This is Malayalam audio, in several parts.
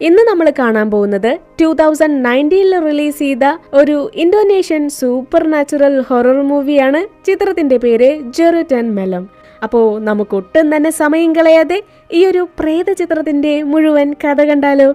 ഇന്ന് നമ്മൾ കാണാൻ പോകുന്നത് ടൂ തൗസൻഡ് നയന്റീനിൽ റിലീസ് ചെയ്ത ഒരു ഇന്തോനേഷ്യൻ സൂപ്പർ നാച്ചുറൽ ഹൊറർ മൂവിയാണ് ചിത്രത്തിന്റെ പേര് ജെറുറ്റൻ മെലം അപ്പോ നമുക്ക് ഒട്ടും തന്നെ സമയം കളയാതെ ഈ ഒരു പ്രേത ചിത്രത്തിന്റെ മുഴുവൻ കഥ കണ്ടാലോ?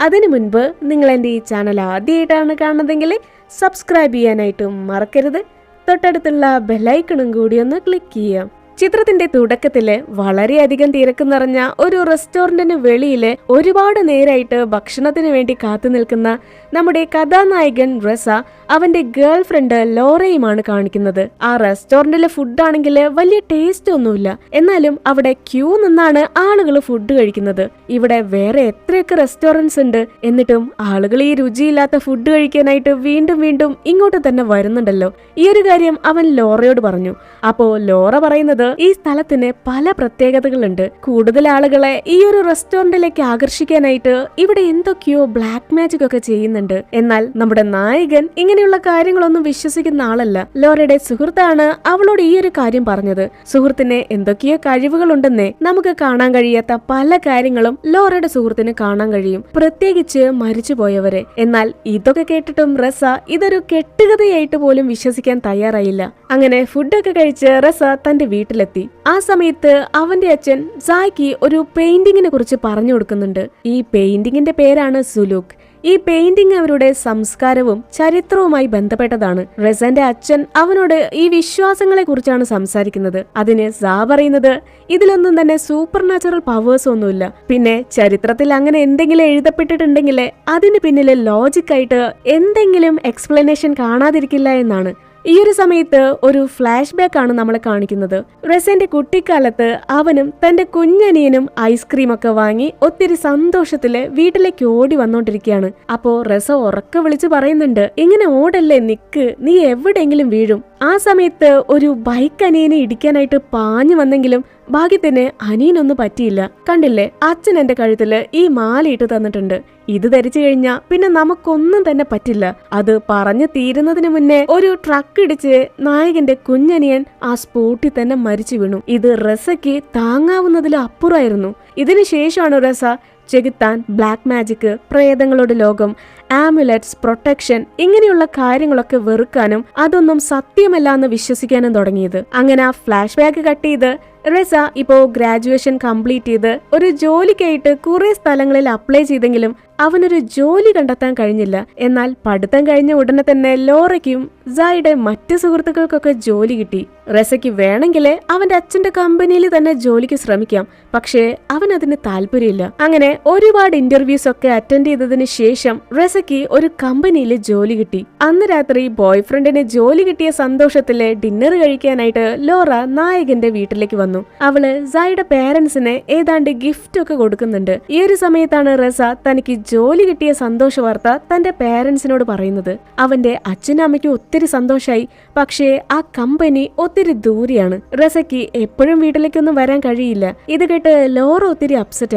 അതിനു മുൻപ് നിങ്ങൾ എന്റെ ഈ ചാനൽ ആദ്യമായിട്ടാണ് കാണുന്നതെങ്കിൽ സബ്സ്ക്രൈബ് ചെയ്യാനായിട്ടും മറക്കരുത്. തൊട്ടടുത്തുള്ള ബെല്ലൈക്കണും കൂടി ഒന്ന് ക്ലിക്ക് ചെയ്യാം ചിത്രത്തിന്റെ തുടക്കത്തിൽ വളരെയധികം തിരക്ക് നിറഞ്ഞ ഒരു റെസ്റ്റോറന്റിന് വെളിയിൽ ഒരുപാട് നേരായിട്ട് ഭക്ഷണത്തിന് വേണ്ടി കാത്തു നിൽക്കുന്ന നമ്മുടെ കഥാനായകൻ റസ അവന്റെ ഗേൾ ഫ്രണ്ട് ലോറയുമാണ് കാണിക്കുന്നത്. ആ റെസ്റ്റോറന്റിലെ ഫുഡ് ഫുഡാണെങ്കിൽ വലിയ ടേസ്റ്റ് ഒന്നുമില്ല. എന്നാലും അവിടെ ക്യൂ നിന്നാണ് ആളുകൾ ഫുഡ് കഴിക്കുന്നത്. ഇവിടെ വേറെ എത്രയൊക്കെ റെസ്റ്റോറന്റ്സ് ഉണ്ട് എന്നിട്ടും ആളുകൾ ഈ രുചിയില്ലാത്ത ഫുഡ് കഴിക്കാനായിട്ട് വീണ്ടും വീണ്ടും ഇങ്ങോട്ട് തന്നെ വരുന്നുണ്ടല്ലോ. ഈ ഒരു കാര്യം അവൻ ലോറയോട് പറഞ്ഞു. അപ്പോ ലോറ പറയുന്നത് ഈ സ്ഥലത്തിന് പല പ്രത്യേകതകളുണ്ട്. കൂടുതൽ ആളുകളെ ഈ ഒരു റെസ്റ്റോറന്റിലേക്ക് ആകർഷിക്കാനായിട്ട് ഇവിടെ എന്തൊക്കെയോ ബ്ലാക്ക് മാജിക് ഒക്കെ ചെയ്യുന്നുണ്ട്. എന്നാൽ നമ്മുടെ നായകൻ ഇങ്ങനെയുള്ള കാര്യങ്ങളൊന്നും വിശ്വസിക്കുന്ന ആളല്ല. ലോറയുടെ സുഹൃത്താണ് അവളോട് ഈ ഒരു കാര്യം പറഞ്ഞത്. സുഹൃത്തിന് എന്തൊക്കെയോ കഴിവുകളുണ്ടെന്നേ നമുക്ക് കാണാൻ കഴിയാത്ത പല കാര്യങ്ങളും ലോറയുടെ സുഹൃത്തിന് കാണാൻ കഴിയും. പ്രത്യേകിച്ച് മരിച്ചുപോയവരെ. എന്നാൽ ഇതൊക്കെ കേട്ടിട്ടും റസ ഇതൊരു കെട്ടുകഥയായിട്ട് പോലും വിശ്വസിക്കാൻ തയ്യാറായില്ല. അങ്ങനെ ഫുഡൊക്കെ കഴിച്ച് റസ തന്റെ വീട്ടിലെത്തി. ആ സമയത്ത് അവന്റെ അച്ഛൻ സായ്ക്ക് ഒരു പെയിന്റിങ്ങിനെ കുറിച്ച് പറഞ്ഞു കൊടുക്കുന്നുണ്ട്. ഈ പെയിന്റിങ്ങിന്റെ പേരാണ് സുലൂക്ക്. ഈ പെയിന്റിംഗ് അവരുടെ സംസ്കാരവും ചരിത്രവുമായി ബന്ധപ്പെട്ടതാണ്. റസന്റെ അച്ഛൻ അവനോട് ഈ വിശ്വാസങ്ങളെ കുറിച്ചാണ് സംസാരിക്കുന്നത്. അതിന് സാ പറയുന്നത് ഇതിലൊന്നും തന്നെ സൂപ്പർ നാച്ചുറൽ പവേഴ്സ് ഒന്നുമില്ല. പിന്നെ ചരിത്രത്തിൽ അങ്ങനെ എന്തെങ്കിലും എഴുതപ്പെട്ടിട്ടുണ്ടെങ്കിൽ അതിന് പിന്നിലെ ലോജിക്കായിട്ട് എന്തെങ്കിലും എക്സ്പ്ലനേഷൻ കാണാതിരിക്കില്ല എന്നാണ്. ഈ ഒരു സമയത്ത് ഒരു ഫ്ലാഷ് ബാക്ക് ആണ് നമ്മളെ കാണിക്കുന്നത്. റസന്റെ കുട്ടിക്കാലത്ത് അവനും തന്റെ കുഞ്ഞനിയനും ഐസ്ക്രീം ഒക്കെ വാങ്ങി ഒത്തിരി സന്തോഷത്തിൽ വീട്ടിലേക്ക് ഓടി വന്നോണ്ടിരിക്കുകയാണ്. അപ്പോ റസ ഉറക്കെ വിളിച്ചു പറയുന്നുണ്ട് ഇങ്ങനെ ഓടല്ലേ നിക്ക്? നീ എവിടെയെങ്കിലും വീഴും. ആ സമയത്ത് ഒരു ബൈക്ക് അനിയനെ ഇടിക്കാനായിട്ട് പാഞ്ഞു വന്നെങ്കിലും ഭാഗ്യത്തിന് അനിയനൊന്നും പറ്റിയില്ല. കണ്ടില്ലേ? അച്ഛൻ എന്റെ കഴുത്തിൽ ഈ മാലയിട്ട് തന്നിട്ടുണ്ട്. ഇത് ധരിച്ചു കഴിഞ്ഞാ പിന്നെ നമുക്കൊന്നും തന്നെ പറ്റില്ല. അത് പറഞ്ഞു തീരുന്നതിന് മുന്നേ ഒരു ട്രക്ക് ഇടിച്ച് നായകന്റെ കുഞ്ഞനിയൻ ആ സ്പോട്ടിൽ തന്നെ മരിച്ചു വീണു. ഇത് റസയ്ക്ക് താങ്ങാവുന്നതിലും അപ്പുറമായിരുന്നു. ഇതിനു ശേഷമാണ് റസ ചെകുത്താൻ ബ്ലാക്ക് മാജിക് പ്രേതങ്ങളുടെ ലോകം ആമുലറ്റ്സ് പ്രൊട്ടക്ഷൻ ഇങ്ങനെയുള്ള കാര്യങ്ങളൊക്കെ വെറുക്കാനും അതൊന്നും സത്യമല്ല എന്ന് വിശ്വസിക്കാനും തുടങ്ങിയത്. അങ്ങനെ ആ ഫ്ലാഷ് ബാക്ക് കട്ട് ചെയ്ത് റെസ ഇപ്പോ ഗ്രാജുവേഷൻ കംപ്ലീറ്റ് ചെയ്ത് ഒരു ജോലിക്കായിട്ട് കുറെ സ്ഥലങ്ങളിൽ അപ്ലൈ ചെയ്തെങ്കിലും അവനൊരു ജോലി കണ്ടെത്താൻ കഴിഞ്ഞില്ല. എന്നാൽ പഠിത്തം കഴിഞ്ഞ ഉടനെ തന്നെ ലോറയ്ക്കും സായുടെ മറ്റു സുഹൃത്തുക്കൾക്കൊക്കെ ജോലി കിട്ടി. റസയ്ക്ക് വേണമെങ്കിൽ അവന്റെ അച്ഛന്റെ കമ്പനിയിൽ തന്നെ ജോലിക്ക് ശ്രമിക്കാം. പക്ഷേ അവൻ അതിന് താല്പര്യമില്ല. അങ്ങനെ ഒരുപാട് ഇന്റർവ്യൂസ് ഒക്കെ അറ്റൻഡ് ചെയ്തതിന് ശേഷം റസയ്ക്ക് ഒരു കമ്പനിയിൽ ജോലി കിട്ടി. അന്ന് രാത്രി ബോയ് ഫ്രണ്ടിന് ജോലി കിട്ടിയ സന്തോഷത്തിൽ ഡിന്നർ കഴിക്കാനായിട്ട് ലോറ നായകന്റെ വീട്ടിലേക്ക് വന്നു. അവൾ സായിയുടെ പേരൻസിന് ഏതാണ്ട് ഗിഫ്റ്റ് ഒക്കെ കൊടുക്കുന്നുണ്ട്. ഈ ഒരു സമയത്താണ് റസ തനിക്ക് ജോലി കിട്ടിയ സന്തോഷ വാർത്ത തന്റെ പേരൻസിനോട് പറയുന്നത്. അവന്റെ അച്ഛനും ഒത്തിരി സന്തോഷമായി പക്ഷേ ആ കമ്പനി ഒത്തിരി ദൂരെയാണ്. റസയ്ക്ക് എപ്പോഴും വീട്ടിലേക്കൊന്നും വരാൻ കഴിയില്ല. ഇത് കേട്ട് ലോറ ഒത്തിരി അപ്സെറ്റ്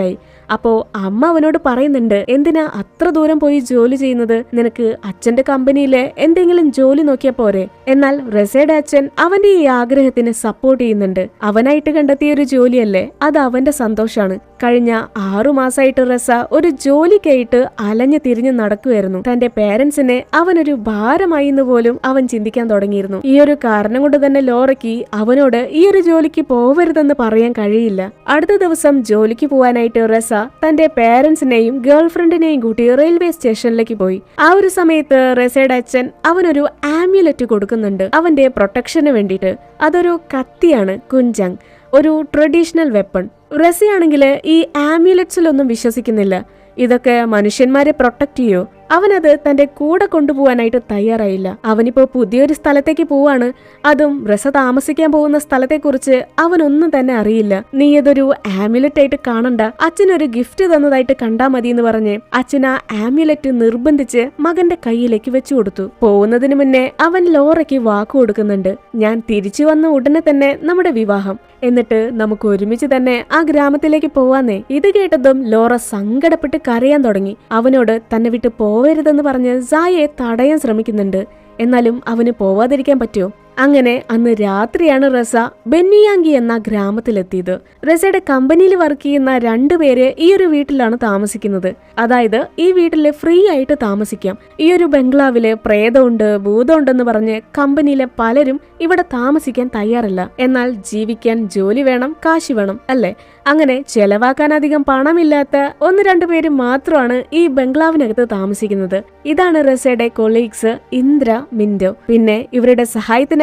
അപ്പോ അമ്മ അവനോട് പറയുന്നുണ്ട് എന്തിനാ അത്ര ദൂരം പോയി ജോലി ചെയ്യുന്നത്? നിനക്ക് അച്ഛന്റെ കമ്പനിയിലെ എന്തെങ്കിലും ജോലി നോക്കിയാ പോരെ. എന്നാൽ റസയുടെ അച്ഛൻ അവന്റെ ഈ ആഗ്രഹത്തിന് സപ്പോർട്ട് ചെയ്യുന്നുണ്ട്. അവനായിട്ട് കണ്ടെത്തിയ ഒരു ജോലിയല്ലേ? അത് അവന്റെ സന്തോഷാണ്. കഴിഞ്ഞ ആറു മാസമായിട്ട് റസ ഒരു ജോലിക്കായിട്ട് അലഞ്ഞു തിരിഞ്ഞു നടക്കുമായിരുന്നു തന്റെ പേരൻസിനെ അവനൊരു ഭാരമായി എന്ന് പോലും അവൻ ചിന്തിക്കാൻ തുടങ്ങിയിരുന്നു. ഈ ഒരു കാരണം കൊണ്ട് തന്നെ ലോറയ്ക്ക് അവനോട് ഈ ഒരു ജോലിക്ക് പോവരുതെന്ന് പറയാൻ കഴിയില്ല. അടുത്ത ദിവസം ജോലിക്ക് പോവാനായിട്ട് റസ തന്റെ പേരൻസിനെയും ഗേൾഫ്രണ്ടിനെയും കൂട്ടി റെയിൽവേ സ്റ്റേഷനിലേക്ക് പോയി. ആ ഒരു സമയത്ത് റസയുടെ അച്ഛൻ അവനൊരു ആമ്യുലറ്റ് കൊടുക്കുന്നുണ്ട്. അവന്റെ പ്രൊട്ടക്ഷന് വേണ്ടിയിട്ട്. അതൊരു കത്തിയാണ് കുഞ്ചങ്. ഒരു ട്രഡീഷണൽ വെപ്പൺ. റസിയാണെങ്കിൽ ഈ ആമ്യുലറ്റ്സിലൊന്നും വിശ്വസിക്കുന്നില്ല. ഇതൊക്കെ മനുഷ്യന്മാരെ പ്രൊട്ടക്ട് ചെയ്യോ? അവനത് തന്റെ കൂടെ കൊണ്ടുപോകാനായിട്ട് തയ്യാറായില്ല. അവനിപ്പോ പുതിയൊരു സ്ഥലത്തേക്ക് പോവാണ്. അതും റസ താമസിക്കാൻ പോകുന്ന സ്ഥലത്തെക്കുറിച്ച് അവനൊന്നും തന്നെ അറിയില്ല. നീ ഇതൊരു ആമുലറ്റ് ആയിട്ട് കാണണ്ട. അച്ഛനൊരു ഗിഫ്റ്റ് തന്നതായിട്ട് കണ്ടാ മതി എന്ന് പറഞ്ഞ് അച്ഛൻ ആ ആമുലറ്റ് നിർബന്ധിച്ച് മകന്റെ കയ്യിലേക്ക് വെച്ചു കൊടുത്തു. പോകുന്നതിന് മുന്നേ അവൻ ലോറയ്ക്ക് വാക്കു കൊടുക്കുന്നുണ്ട്. ഞാൻ തിരിച്ചു വന്ന ഉടനെ തന്നെ നമ്മുടെ വിവാഹം. എന്നിട്ട് നമുക്ക് ഒരുമിച്ച് തന്നെ ആ ഗ്രാമത്തിലേക്ക് പോവാന്നേ. ഇത് കേട്ടതും ലോറ സങ്കടപ്പെട്ട് കരയാൻ തുടങ്ങി. അവനോട് തന്നെ വിട്ട് പോവരുതെന്ന് പറഞ്ഞ് സായെ തടയാൻ ശ്രമിക്കുന്നുണ്ട്. എന്നാലും അവന് പോവാതിരിക്കാൻ പറ്റുമോ? അങ്ങനെ അന്ന് രാത്രിയാണ് റസ ബെന്നിയാങ്കി എന്ന ഗ്രാമത്തിലെത്തിയത്. റസയുടെ കമ്പനിയിൽ വർക്ക് ചെയ്യുന്ന രണ്ടുപേര് ഈ ഒരു വീട്ടിലാണ് താമസിക്കുന്നത്. അതായത് ഈ വീട്ടിൽ ഫ്രീ ആയിട്ട് താമസിക്കാം. ഈ ഒരു ബംഗ്ലാവിൽ പ്രേതമുണ്ട് ഭൂതമുണ്ടെന്ന് പറഞ്ഞ് കമ്പനിയിലെ പലരും ഇവിടെ താമസിക്കാൻ തയ്യാറല്ല. എന്നാൽ ജീവിക്കാൻ ജോലി വേണം കാശ് വേണം അല്ലേ? അങ്ങനെ ചെലവാക്കാൻ അധികം പണമില്ലാത്ത ഒന്ന് രണ്ടു പേര് മാത്രമാണ് ഈ ബംഗ്ലാവിനകത്ത് താമസിക്കുന്നത്. ഇതാണ് റസയുടെ കൊളീഗ്സ് ഇന്ദ്ര മിൻഡോ പിന്നെ ഇവരുടെ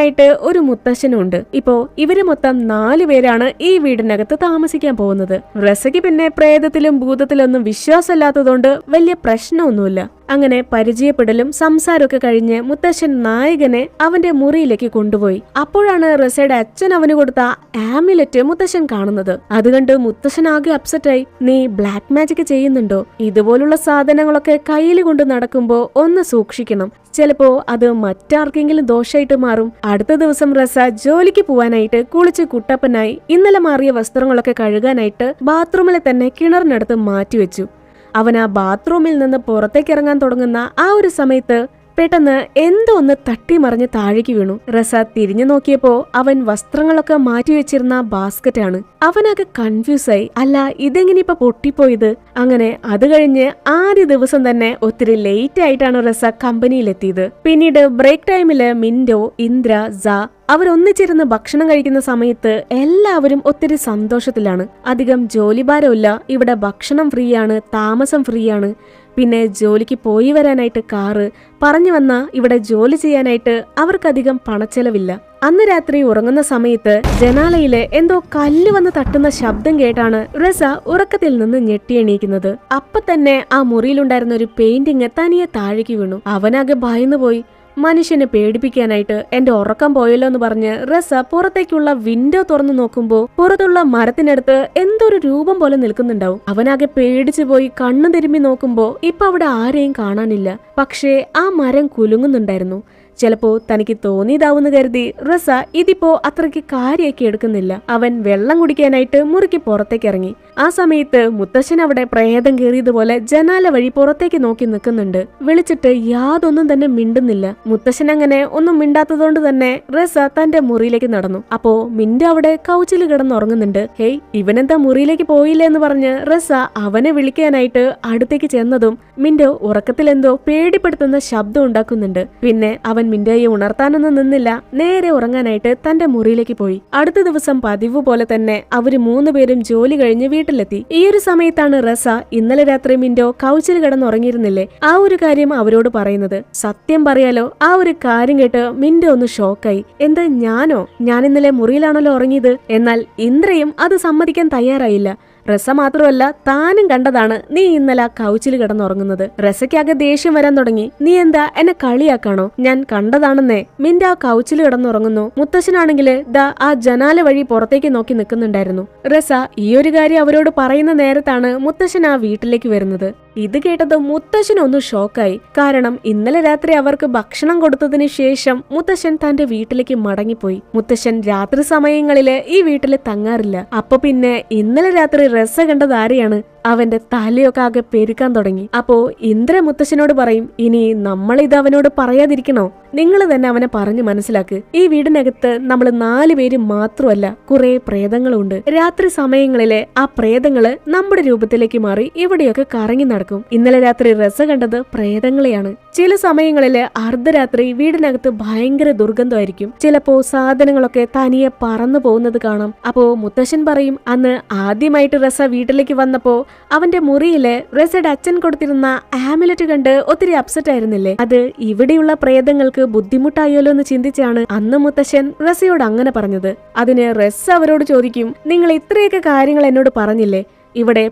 സഹായത്തിനായിട്ട് ഒരു മുത്തശ്ശനുണ്ട്. ഇപ്പോ ഇവർ മൊത്തം നാല് പേരാണ് ഈ വീടിനകത്ത് താമസിക്കാൻ പോകുന്നത്. റസയ്ക്ക് പിന്നെ പ്രേതത്തിലും ഭൂതത്തിലൊന്നും വിശ്വാസമില്ലാത്തതുകൊണ്ട് വലിയ പ്രശ്നമൊന്നുമില്ല. അങ്ങനെ പരിചയപ്പെടലും സംസാരമൊക്കെ കഴിഞ്ഞ് മുത്തശ്ശൻ നായകനെ അവന്റെ മുറിയിലേക്ക് കൊണ്ടുപോയി. അപ്പോഴാണ് റസയുടെ അച്ഛൻ അവന് കൊടുത്ത ആമിലറ്റ് മുത്തശ്ശൻ കാണുന്നത്. അത് കണ്ട് മുത്തശ്ശൻ ആകെ അപ്സെറ്റായി. നീ ബ്ലാക്ക് മാജിക് ചെയ്യുന്നുണ്ടോ? ഇതുപോലുള്ള സാധനങ്ങളൊക്കെ കയ്യിൽ കൊണ്ട് നടക്കുമ്പോ ഒന്ന് സൂക്ഷിക്കണം. ചിലപ്പോ അത് മറ്റാർക്കെങ്കിലും ദോഷമായിട്ട് മാറും. അടുത്ത ദിവസം റസ ജോലിക്ക് പോവാനായിട്ട് കുളിച്ച് കുട്ടപ്പനായി ഇന്നലെ മാറിയ വസ്ത്രങ്ങളൊക്കെ കഴുകാനായിട്ട് ബാത്റൂമിലെ തന്നെ കിണറിനടുത്ത് മാറ്റിവെച്ചു. അവൻ ആ ബാത്റൂമിൽ നിന്ന് പുറത്തേക്ക് ഇറങ്ങാൻ തുടങ്ങുന്ന ആ ഒരു സമയത്ത് പെട്ടെന്ന് എന്തോ ഒന്ന് തട്ടിമറിഞ്ഞ് താഴേക്ക് വീണു. റസ തിരിഞ്ഞു നോക്കിയപ്പോ അവൻ വസ്ത്രങ്ങളൊക്കെ മാറ്റിവെച്ചിരുന്ന ബാസ്ക്കറ്റാണ് അവനൊക്കെ കൺഫ്യൂസായി അല്ല ഇതെങ്ങനെ ഇപ്പൊ പൊട്ടിപ്പോയത്? അങ്ങനെ അത് കഴിഞ്ഞ് ആദ്യ ദിവസം തന്നെ ഒത്തിരി ലേറ്റ് ആയിട്ടാണ് റസ കമ്പനിയിലെത്തിയത്. പിന്നീട് ബ്രേക്ക് ടൈമിൽ മിൻഡോ ഇന്ദ്ര സ അവരൊന്നിച്ചിരുന്ന് ഭക്ഷണം കഴിക്കുന്ന സമയത്ത് എല്ലാവരും ഒത്തിരി സന്തോഷത്തിലാണ്. അധികം ജോലിഭാരമില്ല ഇവിടെ ഭക്ഷണം ഫ്രീയാണ് താമസം ഫ്രീയാണ് പിന്നെ ജോലിക്ക് പോയി വരാനായിട്ട് കാറ് പറഞ്ഞു വന്ന ഇവിടെ ജോലി ചെയ്യാനായിട്ട് അവർക്കധികം പണച്ചെലവില്ല. അന്ന് രാത്രി ഉറങ്ങുന്ന സമയത്ത് ജനാലയിലെ എന്തോ കല്ല് വന്ന് തട്ടുന്ന ശബ്ദം കേട്ടാണ് റസ ഉറക്കത്തിൽ നിന്ന് ഞെട്ടിയെണീക്കുന്നത് അപ്പൊ തന്നെ ആ മുറിയിലുണ്ടായിരുന്ന ഒരു പെയിന്റിങ് തനിയെ താഴേക്ക് വീണു. അവനാകെ ഭയന്നുപോയി. മനുഷ്യനെ പേടിപ്പിക്കാനായിട്ട് എന്റെ ഉറക്കം പോയല്ലോ എന്ന് പറഞ്ഞ് റസ പുറത്തേക്കുള്ള വിൻഡോ തുറന്നു നോക്കുമ്പോ പുറത്തുള്ള മരത്തിനടുത്ത് എന്തൊരു രൂപം പോലെ നിൽക്കുന്നുണ്ടാവും. അവനാകെ പേടിച്ചു പോയി കണ്ണു തിരുമ്പി നോക്കുമ്പോ ഇപ്പൊ അവിടെ ആരെയും കാണാനില്ല. പക്ഷേ ആ മരം കുലുങ്ങുന്നുണ്ടായിരുന്നു. ചിലപ്പോ തനിക്ക് തോന്നിയതാവുന്ന കരുതി റസ ഇതിപ്പോ അത്രയ്ക്ക് കാര്യമൊക്കെ എടുക്കുന്നില്ല. അവൻ വെള്ളം കുടിക്കാനായിട്ട് മുറിക്ക് പുറത്തേക്ക് ഇറങ്ങി ആ സമയത്ത് മുത്തശ്ശൻ അവിടെ പ്രേതം കയറിയതുപോലെ ജനാല വഴി പുറത്തേക്ക് നോക്കി നിൽക്കുന്നുണ്ട്. വിളിച്ചിട്ട് യാതൊന്നും തന്നെ മിണ്ടുന്നില്ല. മുത്തശ്ശൻ അങ്ങനെ ഒന്നും മിണ്ടാത്തതുകൊണ്ട് തന്നെ റസ തന്റെ മുറിയിലേക്ക് നടന്നു. അപ്പോ മിൻഡു അവിടെ കൗച്ചിൽ കിടന്നുറങ്ങുന്നുണ്ട്. ഹേയ് ഇവനെന്താ മുറിയിലേക്ക് പോയില്ല എന്ന് പറഞ്ഞ് റസ അവനെ വിളിക്കാനായിട്ട് അടുത്തേക്ക് ചെന്നതും മിൻഡോ ഉറക്കത്തിൽ എന്തോ പേടിപ്പെടുത്തുന്ന ശബ്ദം ഉണ്ടാക്കുന്നുണ്ട്. പിന്നെ അവൻ മിൻഡോയെ ഉണർത്താനൊന്നും നിന്നില്ല. നേരെ ഉറങ്ങാനായിട്ട് തന്റെ മുറിയിലേക്ക് പോയി. അടുത്ത ദിവസം പതിവ് പോലെ തന്നെ അവർ മൂന്നുപേരും ജോലി കഴിഞ്ഞ് വീട്ടിലെത്തി. ഈ ഒരു സമയത്താണ് റസ ഇന്നലെ രാത്രി മിൻഡോ കൗച്ചിൽ കിടന്നുറങ്ങിയിരുന്നില്ലേ? ആ ഒരു കാര്യം അവരോട് പറയുന്നത്. സത്യം പറയാലോ ആ ഒരു കാര്യം കേട്ട് മിൻഡോ ഒന്ന് ഷോക്കായി. എന്ത് ഞാനോ? ഞാൻ ഇന്നലെ മുറിയിലാണല്ലോ ഉറങ്ങിയത്. എന്നാൽ ഇന്ദ്രയും അത് സമ്മതിക്കാൻ തയ്യാറായില്ല. റസ മാത്രമല്ല താനും കണ്ടതാണ് നീ ഇന്നലെ കൗച്ചിൽ കിടന്നുറങ്ങുന്നത്. റസയ്ക്കാകെ ദേഷ്യം വരാൻ തുടങ്ങി. നീ എന്താ എന്നെ കളിയാക്കാണോ? ഞാൻ കണ്ടതാണെന്നേ. മിന്റെ ആ കൗച്ചിൽ കിടന്നുറങ്ങുന്നു. മുത്തശ്ശനാണെങ്കിൽ ദാ ആ ജനാല വഴി പുറത്തേക്ക് നോക്കി നിൽക്കുന്നുണ്ടായിരുന്നു. റസ ഈ ഒരു കാര്യം അവരോട് പറയുന്ന നേരത്താണ് മുത്തശ്ശൻ ആ വീട്ടിലേക്ക് വരുന്നത്. ഇത് കേട്ടത് മുത്തശ്ശനൊന്ന് ഷോക്കായി. കാരണം ഇന്നലെ രാത്രി അവർക്ക് ഭക്ഷണം കൊടുത്തതിന് ശേഷം മുത്തശ്ശൻ തന്റെ വീട്ടിലേക്ക് മടങ്ങിപ്പോയി. മുത്തശ്ശൻ രാത്രി സമയങ്ങളിൽ ഈ വീട്ടിൽ തങ്ങാറില്ല. അപ്പൊ പിന്നെ ഇന്നലെ രാത്രി രസ കണ്ടത് ആരെയാണ്? അവന്റെ തലയൊക്കെ ആകെ പെരുക്കാൻ തുടങ്ങി. അപ്പോ ഇന്ദ്ര മുത്തശ്ശനോട് പറയും ഇനി നമ്മൾ ഇത് അവനോട് പറയാതിരിക്കണോ? നിങ്ങൾ തന്നെ അവനെ പറഞ്ഞു മനസ്സിലാക്ക്. ഈ വീടിനകത്ത് നമ്മൾ നാല് പേര് മാത്രമല്ല കുറെ പ്രേതങ്ങളുണ്ട്. രാത്രി സമയങ്ങളിലെ ആ പ്രേതങ്ങൾ നമ്മുടെ രൂപത്തിലേക്ക് മാറി ഇവിടെയൊക്കെ കറങ്ങി നടക്കും. ഇന്നലെ രാത്രി രസ കണ്ടത് പ്രേതങ്ങളെയാണ്. ചില സമയങ്ങളിൽ അർദ്ധരാത്രി വീടിനകത്ത് ഭയങ്കര ദുർഗന്ധമായിരിക്കും. ചിലപ്പോ സാധനങ്ങളൊക്കെ തനിയെ പറന്നു പോകുന്നത് കാണാം. അപ്പോ മുത്തശ്ശൻ പറയും അന്ന് ആദ്യമായിട്ട് റസ വീട്ടിലേക്ക് വന്നപ്പോ അവന്റെ മുറിയിൽ റസയുടെ അച്ഛൻ കൊടുത്തിരുന്ന ആമുലറ്റ് കണ്ട് ഒത്തിരി അപ്സെറ്റ് ആയിരുന്നില്ലേ? അത് ഇവിടെയുള്ള പ്രേതങ്ങൾക്ക് ബുദ്ധിമുട്ടായല്ലോ എന്ന് ചിന്തിച്ചാണ് അന്ന് മുത്തശ്ശൻ റസയോട് അങ്ങനെ പറഞ്ഞത്. അതിന് റസ് അവരോട് ചോദിക്കും നിങ്ങൾ ഇത്രയൊക്കെ കാര്യങ്ങൾ എന്നോട് പറഞ്ഞില്ലേ? ഇവിടെ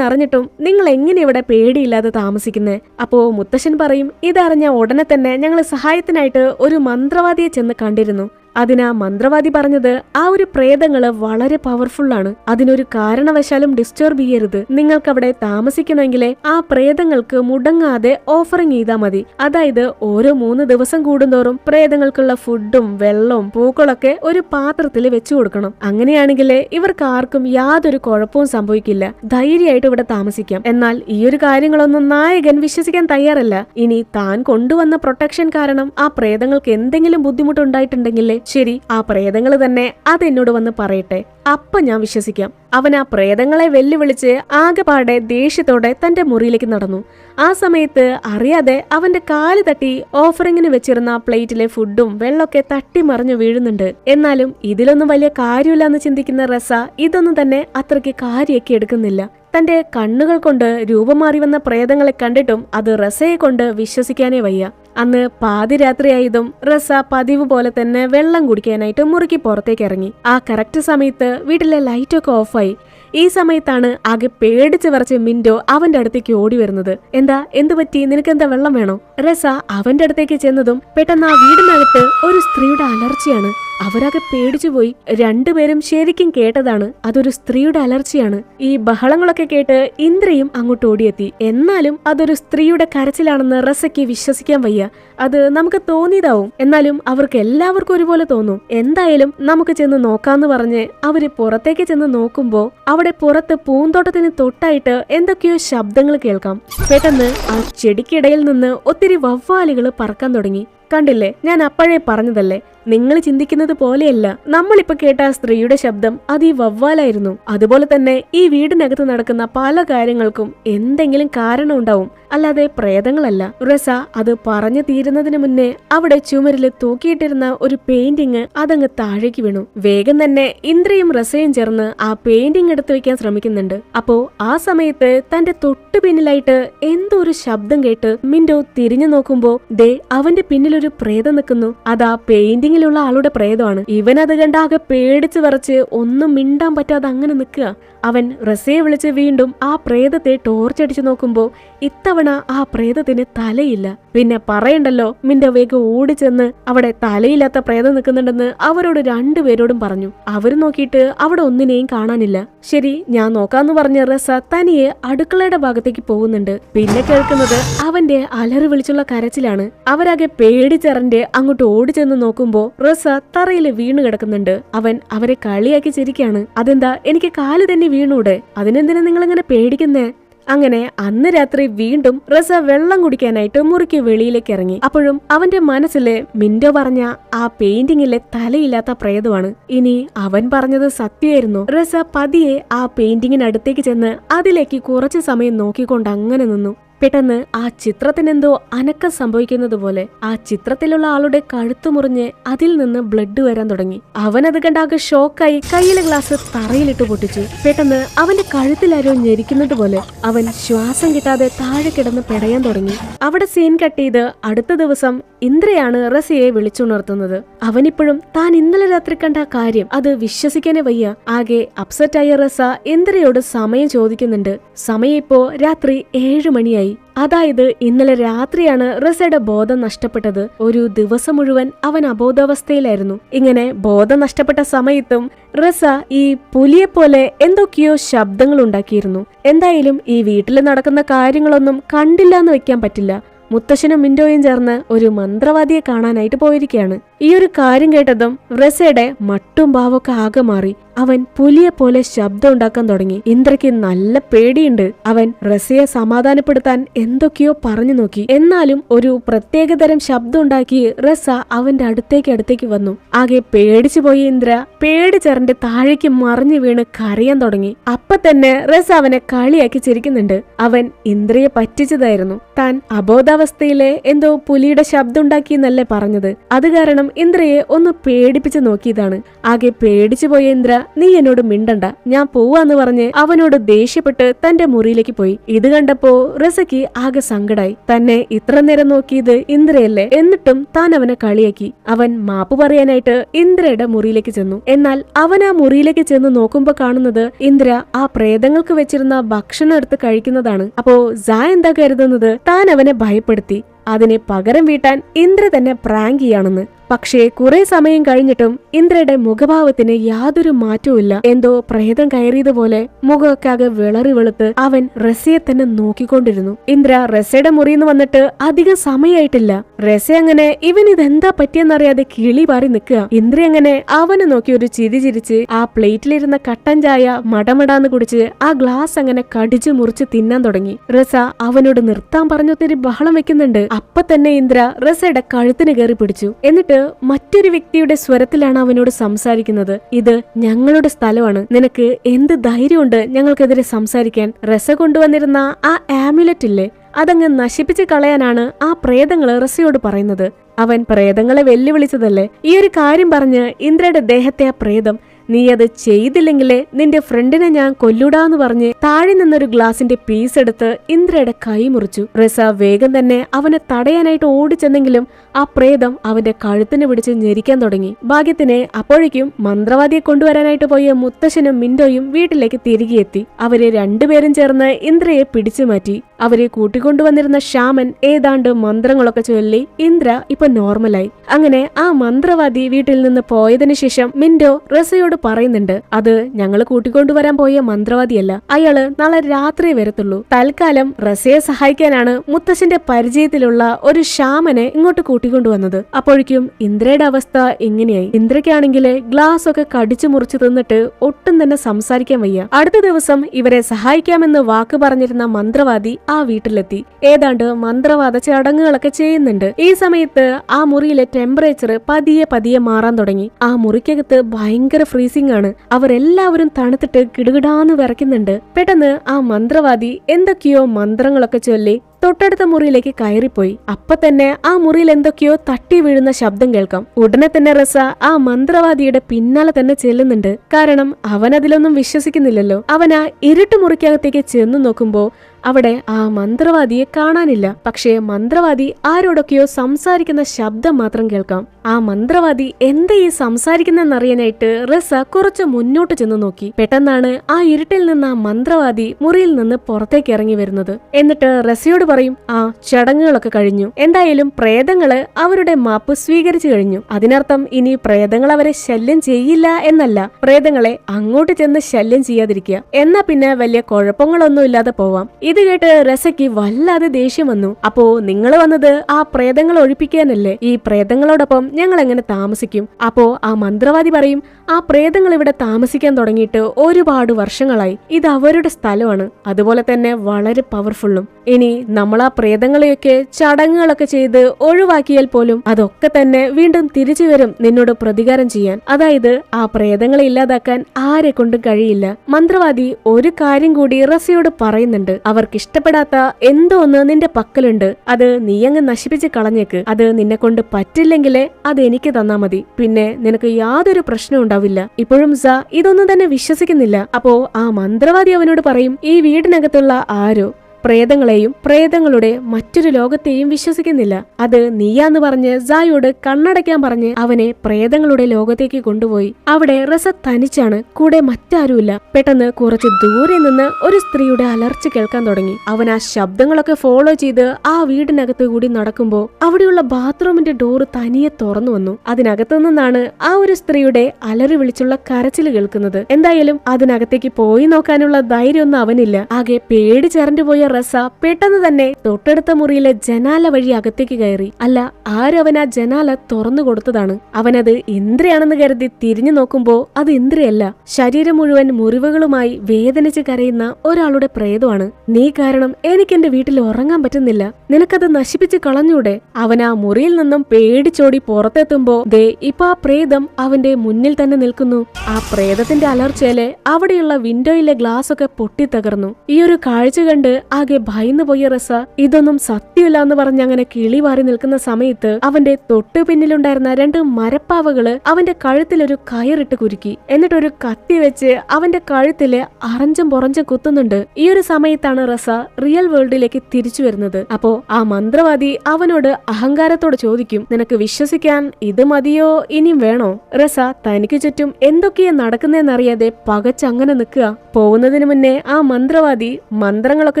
അറിഞ്ഞിട്ടും നിങ്ങൾ എങ്ങനെ ഇവിടെ പേടിയില്ലാതെ താമസിക്കുന്നത് അപ്പോ മുത്തശ്ശൻ പറയും ഇതറിഞ്ഞ ഉടനെ തന്നെ ഞങ്ങൾ സഹായത്തിനായിട്ട് ഒരു മന്ത്രവാദിയെ ചെന്ന് കണ്ടിരുന്നു. അതിനാ മന്ത്രവാദി പറഞ്ഞത് ആ ഒരു പ്രേതങ്ങൾ വളരെ പവർഫുൾ ആണ്. അതിനൊരു കാരണവശാലും ഡിസ്റ്റർബ് ചെയ്യരുത്. നിങ്ങൾക്ക് അവിടെ താമസിക്കണമെങ്കിൽ ആ പ്രേതങ്ങൾക്ക് മുടങ്ങാതെ ഓഫറിങ് ചെയ്താൽ മതി. അതായത് ഓരോ മൂന്ന് ദിവസം കൂടുന്തോറും പ്രേതങ്ങൾക്കുള്ള ഫുഡും വെള്ളവും പൂക്കളൊക്കെ ഒരു പാത്രത്തിൽ വെച്ചു കൊടുക്കണം. അങ്ങനെയാണെങ്കിൽ ഇവർക്ക് ആർക്കും യാതൊരു കുഴപ്പവും സംഭവിക്കില്ല. ധൈര്യമായിട്ട് ഇവിടെ താമസിക്കാം. എന്നാൽ ഈ ഒരു കാര്യങ്ങളൊന്നും നായകൻ വിശ്വസിക്കാൻ തയ്യാറല്ല. ഇനി താൻ കൊണ്ടുവന്ന പ്രൊട്ടക്ഷൻ കാരണം ആ പ്രേതങ്ങൾക്ക് എന്തെങ്കിലും ബുദ്ധിമുട്ടുണ്ടായിട്ടുണ്ടെങ്കിലേ ശരി ആ പ്രേതങ്ങൾ തന്നെ അതെന്നോട് വന്ന് പറയട്ടെ. അപ്പ ഞാൻ വിശ്വസിക്കാം. അവൻ ആ പ്രേതങ്ങളെ വെല്ലുവിളിച്ച് ആകെപാടെ ദേഷ്യത്തോടെ തന്റെ മുറിയിലേക്ക് നടന്നു. ആ സമയത്ത് അറിയാതെ അവന്റെ കാൽ തട്ടി ഓഫറിങ്ങിന് വെച്ചിരുന്ന പ്ലേറ്റിലെ ഫുഡും വെള്ളമൊക്കെ തട്ടിമറിഞ്ഞു വീഴുന്നുണ്ട്. എന്നാലും ഇതിലൊന്നും വലിയ കാര്യമില്ല എന്ന് ചിന്തിക്കുന്ന റസ ഇതൊന്നും തന്നെ അത്രയ്ക്ക് കാര്യമൊക്കെ എടുക്കുന്നില്ല. തന്റെ കണ്ണുകൾ കൊണ്ട് രൂപം മാറി വന്ന പ്രേതങ്ങളെ കണ്ടിട്ടും അത് റസയെ കൊണ്ട് വിശ്വസിക്കാനേ വയ്യ. അന്ന് പാതിരാത്രിയായതും റസ പതിവ് പോലെ തന്നെ വെള്ളം കുടിക്കാനായിട്ട് മുറുക്കി പുറത്തേക്ക് ഇറങ്ങി. ആ കറക്റ്റ് സമയത്ത് വീട്ടിലെ ലൈറ്റൊക്കെ ഓഫായി ഈ സമയത്താണ് ആകെ പേടിച്ച് വരച്ച് മിൻഡോ അവന്റെ അടുത്തേക്ക് ഓടി വരുന്നത്. എന്താ എന്ത് പറ്റി? നിനക്ക് എന്താ വെള്ളം വേണോ? റസ അവന്റെ അടുത്തേക്ക് ചെന്നതും പെട്ടെന്ന് ആ വീടിനകത്ത് ഒരു സ്ത്രീയുടെ അലർച്ചയാണ്. അവരാകെ പേടിച്ചുപോയി രണ്ടുപേരും ശരിക്കും കേട്ടതാണ്. അതൊരു സ്ത്രീയുടെ അലർച്ചയാണ്. ഈ ബഹളങ്ങളൊക്കെ കേട്ട് ഇന്ദ്രയും അങ്ങോട്ട് ഓടിയെത്തി. എന്നാലും അതൊരു സ്ത്രീയുടെ കരച്ചിലാണെന്ന് റസയ്ക്ക് വിശ്വസിക്കാൻ വയ്യ. അത് നമുക്ക് തോന്നിയതാവും. എന്നാലും അവർക്ക് എല്ലാവർക്കും ഒരുപോലെ തോന്നും. എന്തായാലും നമുക്ക് ചെന്ന് നോക്കാന്ന് പറഞ്ഞ് അവർ പുറത്തേക്ക് ചെന്ന് നോക്കുമ്പോ അവിടെ പുറത്ത് പൂന്തോട്ടത്തിന് തൊട്ടായിട്ട് എന്തൊക്കെയോ ശബ്ദങ്ങൾ കേൾക്കാം. പെട്ടെന്ന് ആ ചെടിക്കിടയിൽ നിന്ന് ഒത്തിരി വവ്വാലുകൾ പറക്കാൻ തുടങ്ങി. കണ്ടില്ലേ? ഞാൻ അപ്പോഴേ പറഞ്ഞതല്ലേ? നിങ്ങൾ ചിന്തിക്കുന്നത് പോലെയല്ല. നമ്മളിപ്പോ കേട്ട ആ സ്ത്രീയുടെ ശബ്ദം അത് ഈ വവ്വാലായിരുന്നു. അതുപോലെ തന്നെ ഈ വീടിനകത്ത് നടക്കുന്ന പല കാര്യങ്ങൾക്കും എന്തെങ്കിലും കാരണം ഉണ്ടാവും. അല്ലാതെ പ്രേതങ്ങളല്ല. റസ അത് പറഞ്ഞു തീരുന്നതിന് മുന്നേ അവിടെ ചുമരിൽ തൂക്കിയിട്ടിരുന്ന ഒരു പെയിന്റിങ് അതങ്ങ് താഴേക്ക് വീണു. വേഗം തന്നെ ഇന്ദ്രയും റസയും ചേർന്ന് ആ പെയിന്റിങ് എടുത്തു വെക്കാൻ ശ്രമിക്കുന്നുണ്ട്. അപ്പോ ആ സമയത്ത് തന്റെ തൊട്ടു പിന്നിലായിട്ട് എന്തോ ഒരു ശബ്ദം കേട്ട് മിൻഡോ തിരിഞ്ഞു നോക്കുമ്പോ ദേ അവന്റെ പിന്നിലൊരു പ്രേതം നിൽക്കുന്നു. അതാ പെയിന്റിങ്ങിലുള്ള ആളുടെ പ്രേതമാണ്. ഇവനത് കണ്ടാകെ പേടിച്ച് വിറച്ച് ഒന്നും മിണ്ടാൻ പറ്റാതെ അങ്ങനെ നിൽക്കുക. അവൻ റസയെ വിളിച്ച് വീണ്ടും ആ പ്രേതത്തെ ടോർച്ചടിച്ചു നോക്കുമ്പോ ഇത്തവണ ആ പ്രേതത്തിന് തലയില്ല. പിന്നെ പറയണ്ടല്ലോ മിന്റെ വേഗം ഓടിച്ചെന്ന് അവിടെ തലയില്ലാത്ത പ്രേതം നിൽക്കുന്നുണ്ടെന്ന് അവരോട് രണ്ടുപേരോടും പറഞ്ഞു. അവർ നോക്കിയിട്ട് അവിടെ ഒന്നിനെയും കാണാനില്ല. ശരി ഞാൻ നോക്കാന്ന് പറഞ്ഞ റസ തനിയെ അടുക്കളയുടെ ഭാഗത്തേക്ക് പോകുന്നുണ്ട്. പിന്നെ കേൾക്കുന്നത് അവന്റെ അലറി വിളിച്ചുള്ള കരച്ചിലാണ്. അവരാകെ പേടിച്ചെറന്റെ അങ്ങോട്ട് ഓടിച്ചെന്ന് നോക്കുമ്പോ റസ തറയിൽ വീണു കിടക്കുന്നുണ്ട്. അവൻ അവരെ കളിയാക്കി ചിരിക്കാണ്. അതെന്താ എനിക്ക് കാൽ തന്നെ വീണൂടെ? അതിനെന്തിനാ നിങ്ങൾ ഇങ്ങനെ പേടിക്കുന്നേ? അങ്ങനെ അന്ന് രാത്രി വീണ്ടും റസ വെള്ളം കുടിക്കാനായിട്ട് മുറിക്ക് വെളിയിലേക്ക് ഇറങ്ങി. അപ്പോഴും അവന്റെ മനസ്സിലെ മിൻഡോ പറഞ്ഞ ആ പെയിന്റിങ്ങിലെ തലയില്ലാത്ത പ്രേതമാണ്. ഇനി അവൻ പറഞ്ഞത് സത്യമായിരുന്നു. റസ പതിയെ ആ പെയിന്റിങ്ങിനടുത്തേക്ക് ചെന്ന് അതിലേക്ക് കുറച്ചു സമയം നോക്കിക്കൊണ്ട് അങ്ങനെ നിന്നു. പെട്ടെന്ന് ആ ചിത്രത്തിനെന്തോ അനക്കം സംഭവിക്കുന്നത് പോലെ ആ ചിത്രത്തിലുള്ള ആളുടെ കഴുത്തു മുറിഞ്ഞ് അതിൽ നിന്ന് ബ്ലഡ് വരാൻ തുടങ്ങി. അവനത് കണ്ടാകെ ഷോക്കായി. കയ്യിലെ ഗ്ലാസ് തറയിലിട്ട് പൊട്ടിച്ചു. പെട്ടെന്ന് അവന്റെ കഴുത്തിലാരോ ഞെരിക്കുന്നത് പോലെ അവൻ ശ്വാസം കിട്ടാതെ താഴെ കിടന്ന് പെടയാൻ തുടങ്ങി. അവിടെ സീൻ കട്ട് ചെയ്ത് അടുത്ത ദിവസം ഇന്ദ്രയാണ് റസിയെ വിളിച്ചുണർത്തുന്നത്. അവനിപ്പോഴും താൻ ഇന്നലെ രാത്രി കണ്ട കാര്യം അത് വിശ്വസിക്കാനേ വയ്യ. ആകെ അപ്സെറ്റായ റസ ഇന്ദ്രയോട് സമയം ചോദിക്കുന്നുണ്ട്. സമയം ഇപ്പോ രാത്രി ഏഴു മണിയായി. അതായത് ഇന്നലെ രാത്രിയാണ് റസയുടെ ബോധം നഷ്ടപ്പെട്ടത്. ഒരു ദിവസം മുഴുവൻ അവൻ അബോധാവസ്ഥയിലായിരുന്നു. ഇങ്ങനെ ബോധം നഷ്ടപ്പെട്ട സമയത്തും റസ ഈ പുലിയെ പോലെ എന്തൊക്കെയോ ശബ്ദങ്ങൾ ഉണ്ടാക്കിയിരുന്നു. എന്തായാലും ഈ വീട്ടിൽ നടക്കുന്ന കാര്യങ്ങളൊന്നും കണ്ടില്ല എന്ന് വെക്കാൻ പറ്റില്ല. മുത്തശ്ശനും മിൻഡോയും ചേർന്ന് ഒരു മന്ത്രവാദിയെ കാണാനായിട്ട് പോയിരിക്കുകയാണ്. ഈ ഒരു കാര്യം കേട്ടതും റസയുടെ മട്ടും ഭാവമൊക്കെ ആകെ മാറി. അവൻ പുലിയെ പോലെ ശബ്ദം ഉണ്ടാക്കാൻ തുടങ്ങി. ഇന്ദ്രയ്ക്ക് നല്ല പേടിയുണ്ട്. അവൻ റസയെ സമാധാനപ്പെടുത്താൻ എന്തൊക്കെയോ പറഞ്ഞു നോക്കി. എന്നാലും ഒരു പ്രത്യേകതരം ശബ്ദം ഉണ്ടാക്കി റസ അവന്റെ അടുത്തേക്ക് അടുത്തേക്ക് വന്നു. ആകെ പേടിച്ചു പോയി ഇന്ദ്ര. പേടിച്ചറിന്റെ താഴേക്ക് മറിഞ്ഞു വീണ് കരയാൻ തുടങ്ങി. അപ്പൊ തന്നെ റസ അവനെ കളിയാക്കി ചിരിക്കുന്നുണ്ട്. അവൻ ഇന്ദ്രയെ പറ്റിച്ചതായിരുന്നു. താൻ അബോധാവസ്ഥയിലെ എന്തോ പുലിയുടെ ശബ്ദം ഉണ്ടാക്കിയെന്നല്ലേ പറഞ്ഞത്. അത് കാരണം ഇന്ദ്രയെ ഒന്ന് പേടിപ്പിച്ചു നോക്കിയതാണ്. ആകെ പേടിച്ചു പോയ ഇന്ദ്ര നീ എന്നോട് മിണ്ടണ്ട. ഞാൻ പോവാന്ന് പറഞ്ഞ് അവനോട് ദേഷ്യപ്പെട്ട് തന്റെ മുറിയിലേക്ക് പോയി. ഇത് കണ്ടപ്പോ റസയ്ക്ക് ആകെ സങ്കടായി. തന്നെ ഇത്ര നേരം നോക്കിയത് ഇന്ദ്രയല്ലേ? എന്നിട്ടും താൻ അവനെ കളിയാക്കി. അവൻ മാപ്പ് പറയാനായിട്ട് ഇന്ദ്രയുടെ മുറിയിലേക്ക് ചെന്നു. എന്നാൽ അവൻ ആ മുറിയിലേക്ക് ചെന്ന് നോക്കുമ്പോ കാണുന്നത് ഇന്ദ്ര ആ പ്രേതങ്ങൾക്ക് വെച്ചിരുന്ന ഭക്ഷണം എടുത്ത് കഴിക്കുന്നതാണ്. അപ്പോ ജാ എന്താ കരുതുന്നത്? താൻ അവനെ ഭയപ്പെടുത്തി. അതിനെ പകരം വീട്ടാൻ ഇന്ദ്ര തന്നെ പ്രാങ്ക് ചെയ്യാണെന്ന് പക്ഷേ കുറെ സമയം കഴിഞ്ഞിട്ടും ഇന്ദ്രയുടെ മുഖഭാവത്തിന് യാതൊരു മാറ്റവുമില്ല. എന്തോ പ്രേതം കയറിയതുപോലെ മുഖമൊക്കെ ആകെ വിളറി വെളുത്ത് അവൻ റസയെ തന്നെ നോക്കിക്കൊണ്ടിരുന്നു. ഇന്ദ്ര റസയുടെ മുറിയിൽ നിന്ന് വന്നിട്ട് അധികം സമയമായിട്ടില്ല റസ അങ്ങനെ ഇവൻ ഇതെന്താ പറ്റിയെന്നറിയാതെ കിളി പാറി നിൽക്കുക? ഇന്ദ്ര അങ്ങനെ അവനെ നോക്കി ഒരു ചിരി ചിരിച്ച് ആ പ്ലേറ്റിലിരുന്ന കട്ടൻ ചായ മടമടാന്ന് കുടിച്ച് ആ ഗ്ലാസ് അങ്ങനെ കടിച്ചു മുറിച്ച് തിന്നാൻ തുടങ്ങി. റസ അവനോട് നിർത്താൻ പറഞ്ഞൊത്തിരി ബഹളം വെക്കുന്നുണ്ട്. അപ്പൊ തന്നെ ഇന്ദ്ര റസയുടെ കഴുത്തിന് കയറി പിടിച്ചു. എന്നിട്ട് മറ്റൊരു വ്യക്തിയുടെ സ്വരത്തിലാണ് അവനോട് സംസാരിക്കുന്നത്. ഇത് ഞങ്ങളുടെ സ്ഥലമാണ്. നിനക്ക് എന്ത് ധൈര്യമുണ്ട് ഞങ്ങൾക്കെതിരെ സംസാരിക്കാൻ? റസ കൊണ്ടുവന്നിരുന്ന ആ ആമുലറ്റ് ഇല്ലേ? അതങ്ങ് നശിപ്പിച്ച് കളയാനാണ് ആ പ്രേതങ്ങൾ റസയോട് പറയുന്നത്. അവൻ പ്രേതങ്ങളെ വെല്ലുവിളിച്ചതല്ലേ? ഈ ഒരു കാര്യം പറഞ്ഞ് ഇന്ദ്രയുടെ ദേഹത്തെ ആ പ്രേതം നീ അത് ചെയ്തില്ലെങ്കിലേ നിന്റെ ഫ്രണ്ടിനെ ഞാൻ കൊല്ലൂടാന്ന് പറഞ്ഞ് താഴെ നിന്നൊരു ഗ്ലാസിന്റെ പീസ് എടുത്ത് ഇന്ദ്രയുടെ കൈ മുറിച്ചു. റസ വേഗം തന്നെ അവനെ തടയാനായിട്ട് ഓടിച്ചെന്നെങ്കിലും ആ പ്രേതം അവന്റെ കഴുത്തിന് പിടിച്ച് ഞെരിക്കാൻ തുടങ്ങി. ഭാഗ്യത്തിന് അപ്പോഴേക്കും മന്ത്രവാദിയെ കൊണ്ടുവരാനായിട്ട് പോയ മുത്തശ്ശനും മിൻഡോയും വീട്ടിലേക്ക് തിരികെ എത്തി അവരെ രണ്ടുപേരും ചേർന്ന് ഇന്ദ്രയെ പിടിച്ചു മാറ്റി. അവരെ കൂട്ടിക്കൊണ്ടുവന്നിരുന്ന ശ്യാമൻ ഏതാണ്ട് മന്ത്രങ്ങളൊക്കെ ചൊല്ലി ഇന്ദ്ര ഇപ്പൊ നോർമലായി. അങ്ങനെ ആ മന്ത്രവാദി വീട്ടിൽ നിന്ന് പോയതിനു ശേഷം മിൻഡോ റസയോട് പറയുന്നുണ്ട് അത് ഞങ്ങൾ കൂട്ടിക്കൊണ്ടുവരാൻ പോയ മന്ത്രവാദിയല്ല. അയാൾ നാളെ രാത്രി വരത്തുള്ളൂ. തൽക്കാലം റസയെ സഹായിക്കാനാണ് മുത്തശ്ശന്റെ പരിചയത്തിലുള്ള ഒരു ശ്യാമനെ ഇങ്ങോട്ട് കൂട്ടിക്കൊണ്ടുവന്നത്. അപ്പോഴേക്കും ഇന്ദ്രയുടെ അവസ്ഥ ഇങ്ങനെയായി. ഇന്ദ്രയ്ക്കാണെങ്കിൽ ഗ്ലാസ് ഒക്കെ കടിച്ചു മുറിച്ച് തിന്നിട്ട് ഒട്ടും തന്നെ സംസാരിക്കാൻ വയ്യ. അടുത്ത ദിവസം ഇവരെ സഹായിക്കാമെന്ന് വാക്ക് പറഞ്ഞിരുന്ന മന്ത്രവാദി ആ വീട്ടിലെത്തി. ഏതാണ്ട് മന്ത്രവാദ ചടങ്ങുകളൊക്കെ ചെയ്യുന്നുണ്ട്. ഈ സമയത്ത് ആ മുറിയിലെ ടെമ്പറേച്ചർ പതിയെ പതിയെ മാറാൻ തുടങ്ങി. ആ മുറിക്കകത്ത് ഭയങ്കര ഫ്രീസിംഗ് ആണ്. അവരെല്ലാവരും തണുത്തിട്ട് കിടുകിടാന്ന് വിറയ്ക്കുന്നുണ്ട്. പെട്ടെന്ന് ആ മന്ത്രവാദി എന്തൊക്കെയോ മന്ത്രങ്ങളൊക്കെ ചൊല്ലി തൊട്ടടുത്ത മുറിയിലേക്ക് കയറിപ്പോയി. അപ്പൊ തന്നെ ആ മുറിയിൽ എന്തൊക്കെയോ തട്ടി വീഴുന്ന ശബ്ദം കേൾക്കാം. ഉടനെ തന്നെ റസ ആ മന്ത്രവാദിയുടെ പിന്നാലെ തന്നെ ചെല്ലുന്നുണ്ട്. കാരണം അവൻ അതിലൊന്നും വിശ്വസിക്കുന്നില്ലല്ലോ. അവൻ ആ ഇരുട്ട് മുറിക്കകത്തേക്ക് ചെന്നു നോക്കുമ്പോ അവിടെ ആ മന്ത്രവാദിയെ കാണാനില്ല. പക്ഷേ മന്ത്രവാദി ആരോടൊക്കെയോ സംസാരിക്കുന്ന ശബ്ദം മാത്രം കേൾക്കാം. ആ മന്ത്രവാദി എന്താ ഈ സംസാരിക്കുന്നറിയാനായിട്ട് റസ കുറച്ച് മുന്നോട്ട് ചെന്ന് നോക്കി. പെട്ടെന്നാണ് ആ ഇരുട്ടിൽ നിന്ന് ആ മന്ത്രവാദി മുറിയിൽ നിന്ന് പുറത്തേക്ക് ഇറങ്ങി വരുന്നത്. എന്നിട്ട് റസയോട് പറയും ആ ചടങ്ങുകളൊക്കെ കഴിഞ്ഞു. എന്തായാലും പ്രേതങ്ങൾ അവരുടെ മാപ്പ് സ്വീകരിച്ചു കഴിഞ്ഞു. അതിനർത്ഥം ഇനി പ്രേതങ്ങൾ അവരെ ശല്യം ചെയ്യില്ല എന്നല്ല. പ്രേതങ്ങളെ അങ്ങോട്ട് ചെന്ന് ശല്യം ചെയ്യാതിരിക്കുക. എന്നാ പിന്നെ വലിയ കുഴപ്പങ്ങളൊന്നും ഇല്ലാതെ പോവാം. ഇത് കേട്ട് രസയ്ക്ക് വല്ലാതെ ദേഷ്യം വന്നു. അപ്പോ നിങ്ങൾ വന്നത് ആ പ്രേതങ്ങളെ ഒഴിപ്പിക്കാനല്ലേ? ഈ പ്രേതങ്ങളോടൊപ്പം ഞങ്ങൾ എങ്ങനെ താമസിക്കും? അപ്പോ ആ മന്ത്രവാദി പറയും ആ പ്രേതങ്ങൾ ഇവിടെ താമസിക്കാൻ തുടങ്ങിയിട്ട് ഒരുപാട് വർഷങ്ങളായി. ഇത് അവരുടെ സ്ഥലമാണ്. അതുപോലെ തന്നെ വളരെ പവർഫുള്ളും ഇനി നമ്മൾ ആ പ്രേതങ്ങളെയൊക്കെ ചടങ്ങുകളൊക്കെ ചെയ്ത് ഒഴിവാക്കിയാൽ പോലും അതൊക്കെ തന്നെ വീണ്ടും തിരിച്ചു വരും നിന്നോട് പ്രതികാരം ചെയ്യാൻ. അതായത് ആ പ്രേതങ്ങളെ ഇല്ലാതാക്കാൻ ആരെ കൊണ്ടും കഴിയില്ല. മന്ത്രവാദി ഒരു കാര്യം കൂടി റസയോട് പറയുന്നുണ്ട്. അവർക്ക് ഇഷ്ടപ്പെടാത്ത എന്തോ ഒന്ന് നിന്റെ പക്കലുണ്ട്. അത് നീ അങ്ങ് നശിപ്പിച്ച് കളഞ്ഞേക്ക്. അത് നിന്നെ കൊണ്ട് പറ്റില്ലെങ്കിലേ അത് എനിക്ക് തന്നാ മതി. പിന്നെ നിനക്ക് യാതൊരു പ്രശ്നവും ഉണ്ടാവില്ല. ഇപ്പോഴും സ ഇതൊന്നും തന്നെ വിശ്വസിക്കുന്നില്ല. അപ്പോ ആ മന്ത്രവാദി അവനോട് പറയും ഈ വീടിനകത്തുള്ള ആരോ പ്രേതങ്ങളെയും പ്രേതങ്ങളുടെ മറ്റൊരു ലോകത്തെയും വിശ്വസിക്കുന്നില്ല. അത് നീയാന്ന് പറഞ്ഞ് സായോട് കണ്ണടയ്ക്കാൻ പറഞ്ഞ് അവനെ പ്രേതങ്ങളുടെ ലോകത്തേക്ക് കൊണ്ടുപോയി. അവിടെ റസ തനിച്ചാണ് കൂടെ മറ്റാരുമില്ല. പെട്ടെന്ന് കുറച്ച് ദൂരെ നിന്ന് ഒരു സ്ത്രീയുടെ അലർച്ച കേൾക്കാൻ തുടങ്ങി. അവൻ ആ ശബ്ദങ്ങളൊക്കെ ഫോളോ ചെയ്ത് ആ വീടിനകത്ത് കൂടി നടക്കുമ്പോ അവിടെയുള്ള ബാത്റൂമിന്റെ ഡോറ് തനിയെ തുറന്നു വന്നു. അതിനകത്തു നിന്നാണ് ആ ഒരു സ്ത്രീയുടെ അലറി വിളിച്ചുള്ള കരച്ചിൽ കേൾക്കുന്നത്. എന്തായാലും അതിനകത്തേക്ക് പോയി നോക്കാനുള്ള ധൈര്യമൊന്നും അവനില്ല. ആകെ പേടി ചരണ്ടു പോയ റസ പെട്ടെന്ന് തന്നെ തൊട്ടടുത്ത മുറിയിലെ ജനാല വഴി അകത്തേക്ക് കയറി. അല്ല ആരവൻ ആ ജനാല തുറന്നു കൊടുത്തതാണ്. അവനത് ഇന്ദ്രയാണെന്ന് കരുതി തിരിഞ്ഞു നോക്കുമ്പോ അത് ഇന്ദ്രയല്ല. ശരീരം മുഴുവൻ മുറിവുകളുമായി വേദനിച്ച് കരയുന്ന ഒരാളുടെ പ്രേതമാണ്. നീ കാരണം എനിക്ക് എന്റെ വീട്ടിൽ ഉറങ്ങാൻ പറ്റുന്നില്ല. നിനക്കത് നശിപ്പിച്ച് കളഞ്ഞൂടെ? അവൻ ആ മുറിയിൽ നിന്നും പേടിച്ചോടി പുറത്തെത്തുമ്പോ ദേ ഇപ്പൊ ആ പ്രേതം അവന്റെ മുന്നിൽ തന്നെ നിൽക്കുന്നു. ആ പ്രേതത്തിന്റെ അലർച്ചയിലെ അവിടെയുള്ള വിൻഡോയിലെ ഗ്ലാസ് ഒക്കെ പൊട്ടിത്തകർന്നു. ഈ ഒരു കാഴ്ച കണ്ട് ആകെ ഭയന്നു പോയ റസ ഇതൊന്നും സത്യമല്ല എന്ന് പറഞ്ഞ് അങ്ങനെ കിളി നിൽക്കുന്ന സമയത്ത് അവന്റെ തൊട്ടു പിന്നിലുണ്ടായിരുന്ന രണ്ട് മരപ്പാവകൾ അവന്റെ കഴുത്തിലൊരു കയറിട്ട് കുരുക്കി. എന്നിട്ട് ഒരു കത്തി വെച്ച് അവന്റെ കഴുത്തിൽ അറഞ്ചും പുറഞ്ചും കുത്തുന്നുണ്ട്. ഈ ഒരു സമയത്താണ് റസ റിയൽ വേൾഡിലേക്ക് തിരിച്ചു വരുന്നത്. അപ്പോ ആ മന്ത്രവാദി അവനോട് അഹങ്കാരത്തോട് ചോദിക്കും നിനക്ക് വിശ്വസിക്കാൻ ഇത് മതിയോ? ഇനിയും വേണോ? റസ തനിക്ക് ചുറ്റും എന്തൊക്കെയാ നടക്കുന്നതെന്നറിയാതെ പകച്ചങ്ങനെ നിൽക്കുക. പോകുന്നതിന് മുന്നേ ആ മന്ത്രവാദി മന്ത്രങ്ങളൊക്കെ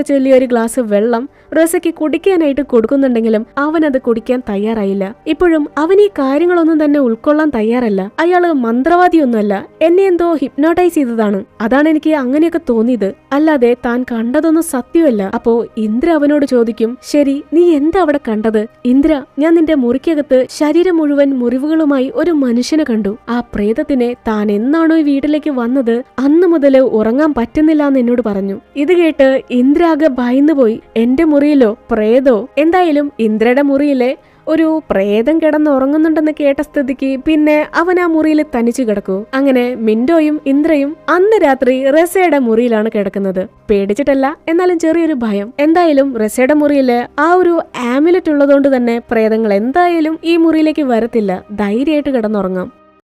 ചൊല്ലി വലിയൊരു ഗ്ലാസ് വെള്ളം റസയ്ക്ക് കുടിക്കാനായിട്ട് കൊടുക്കുന്നുണ്ടെങ്കിലും അവൻ അത് കുടിക്കാൻ തയ്യാറായില്ല. ഇപ്പോഴും അവൻ ഈ കാര്യങ്ങളൊന്നും തന്നെ ഉൾക്കൊള്ളാൻ തയ്യാറല്ല. അയാൾ മന്ത്രവാദിയൊന്നുമല്ല. എന്നെ എന്തോ ഹിപ്നോട്ടൈസ് ചെയ്തതാണ്. അതാണ് എനിക്ക് അങ്ങനെയൊക്കെ തോന്നിയത്. അല്ലാതെ താൻ കണ്ടതൊന്നും സത്യമല്ല. അപ്പോ ഇന്ദ്ര അവനോട് ചോദിക്കും ശരി നീ എന്താ അവിടെ കണ്ടത്? ഇന്ദ്ര ഞാൻ നിന്റെ മുറിക്കകത്ത് ശരീരം മുഴുവൻ മുറിവുകളുമായി ഒരു മനുഷ്യനെ കണ്ടു. ആ പ്രേതത്തിനെ താൻ എന്നാണോ ഈ വീട്ടിലേക്ക് വന്നത്? അന്ന് മുതൽ ഉറങ്ങാൻ പറ്റുന്നില്ല എന്ന് എന്നോട് പറഞ്ഞു. ഇത് കേട്ട് ഇന്ദ്ര ആകെ ഭയന്നുപോയി. എന്റെ മുറിയിലോ പ്രേതോ എന്തായാലും ഇന്ദ്രയുടെ മുറിയിലെ ഒരു പ്രേതം കിടന്ന് ഉറങ്ങുന്നുണ്ടെന്ന് കേട്ട സ്ഥിതിക്ക് പിന്നെ അവൻ ആ മുറിയിൽ തനിച്ചു കിടക്കൂ. അങ്ങനെ മിൻഡോയും ഇന്ദ്രയും അന്ന് രാത്രി റസയുടെ മുറിയിലാണ് കിടക്കുന്നത്. പേടിച്ചിട്ടല്ല എന്നാലും ചെറിയൊരു ഭയം. എന്തായാലും റസയുടെ മുറിയിൽ ആ ഒരു ആമുലറ്റ് ഉള്ളതുകൊണ്ട് തന്നെ പ്രേതങ്ങൾ എന്തായാലും ഈ മുറിയിലേക്ക് വരത്തില്ല. ധൈര്യമായിട്ട് കിടന്നുറങ്ങാം.